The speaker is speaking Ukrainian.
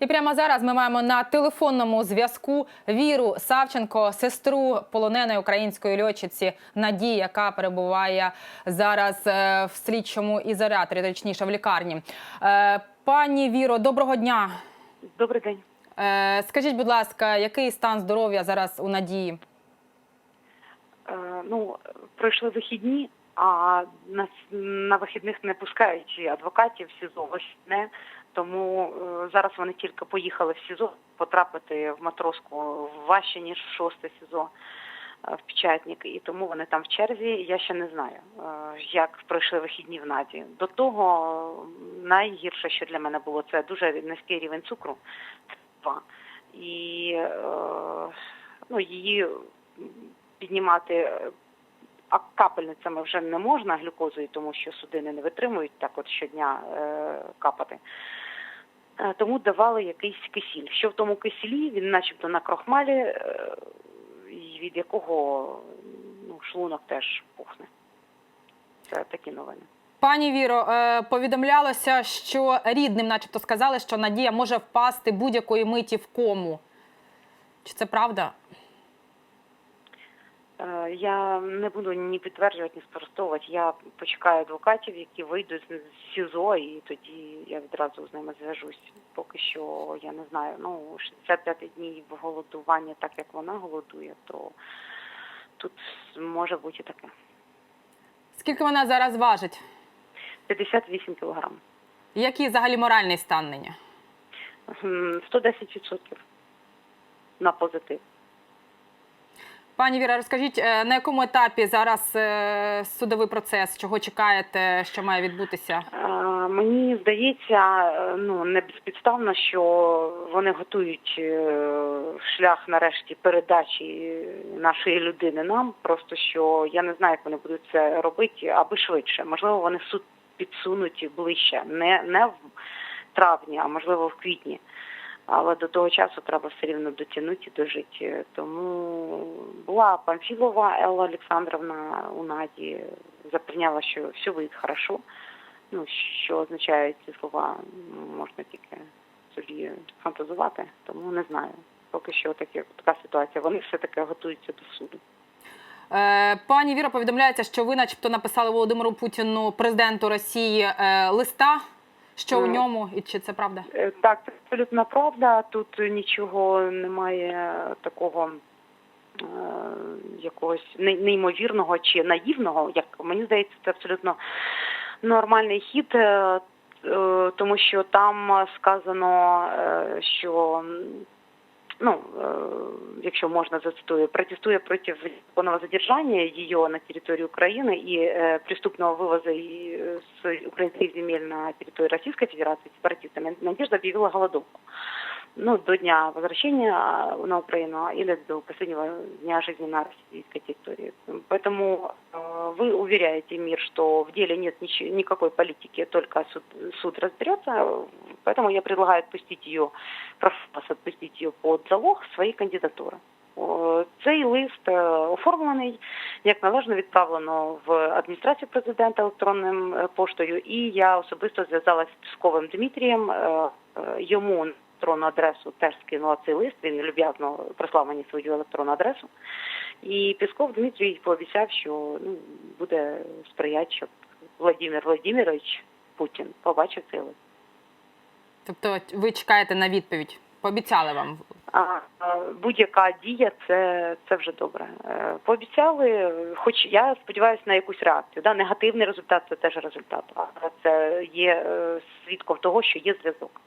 І прямо зараз ми маємо на телефонному зв'язку Віру Савченко, сестру полоненої української льотчиці Надії, яка перебуває зараз е, в слідчому ізоляторі, точніше в лікарні. Е, Пані Віро, доброго дня. Добрий день. Е, Скажіть, будь ласка, який стан здоров'я зараз у Надії? Ну, пройшли вихідні, а на, на вихідних не пускають адвокатів в СІЗО вихідне, тому е, зараз вони тільки поїхали в СІЗО потрапити в матроску важче, ніж в шосте СІЗО е, в Печатник, і тому вони там в черзі. Я ще не знаю, е, як пройшли вихідні в Наді. До того найгірше, що для мене було, це дуже низький рівень цукру. І ну, її піднімати а капельницями вже не можна глюкозою, тому що судини не витримують так от щодня е, капати. Е, Тому давали якийсь кисіль. Що в тому кисілі, він начебто на крохмалі, е, від якого ну, шлунок теж пухне. Це такі новини. Пані Віро, повідомлялося, що рідним, начебто, сказали, що Надія може впасти будь-якої миті в кому. Чи це правда? Е, Я не буду ні підтверджувати, ні спростовувати. Я почекаю адвокатів, які вийдуть з СІЗО, і тоді я відразу з ними зв'яжусь. Поки що я не знаю. Ну, 65 днів голодування, так як вона голодує, то тут може бути таке. Скільки вона зараз важить? 58 кілограм. Який взагалі моральний стан нині? 110% на позитив. Пані Віра, розкажіть, е, на якому етапі зараз е, судовий процес? Чого чекаєте, що має відбутися? Е, Мені здається, ну не безпідставно, що вони готують шлях нарешті передачі нашої людини нам. Просто що я не знаю, як вони будуть це робити, аби швидше. Можливо, вони суд підсунуть ближче, не, не в травні, а можливо в квітні. Але до того часу треба все рівно дотягнути і дожити. Тому була Памфілова Елла Олександровна у Наді, запевняла, що все буде хорошо. Ну, що означає ці слова, можна тільки собі фантазувати, тому не знаю. Поки що таке, така ситуація. Вони все-таки готуються до суду. Е, Пані Віра, повідомляється, що ви, начебто, написали Володимиру Путіну, президенту Росії, е, листа. Що у ньому, і чи це правда? Е, Так, це абсолютно правда. Тут нічого немає такого е, якогось не- неймовірного чи наївного. Як мені здається, це абсолютно нормальний хід, е, тому що там сказано, що ну, е, якщо можна зацитую, протестує проти незаконного задержания ее на территории Украины и э, преступного вывоза и, э, с украинских земель на территорию Российской Федерации сепаратистами, Надежда объявила голодовку. Ну, до дня возвращения а, на Украину или до последнего дня жизни на российской территории. Поэтому э, вы уверяете мир, что в деле нет ничего, никакой политики, только суд, суд разберется. Поэтому я предлагаю отпустить ее, прошу вас отпустить ее под залог своей кандидатури. Цей лист е, оформлений, як належно відправлено в адміністрацію президента електронним е, поштою, і я особисто зв'язалася з Пісковим Дмитрієм. Е, е, Йому електронну адресу теж скинула цей лист. Він люб'язно прислав мені свою електронну адресу. І Пісков Дмитрій пообіцяв, що ну, буде сприяти, щоб Владимир Владимирович Путін побачив цей лист. Тобто ви чекаєте на відповідь? Пообіцяли вам. Будь-яка дія це, це вже добре. Е, Пообіцяли, хоч я сподіваюся на якусь реакцію. Да? Негативний результат це теж результат. а це є е, свідком того, що є зв'язок.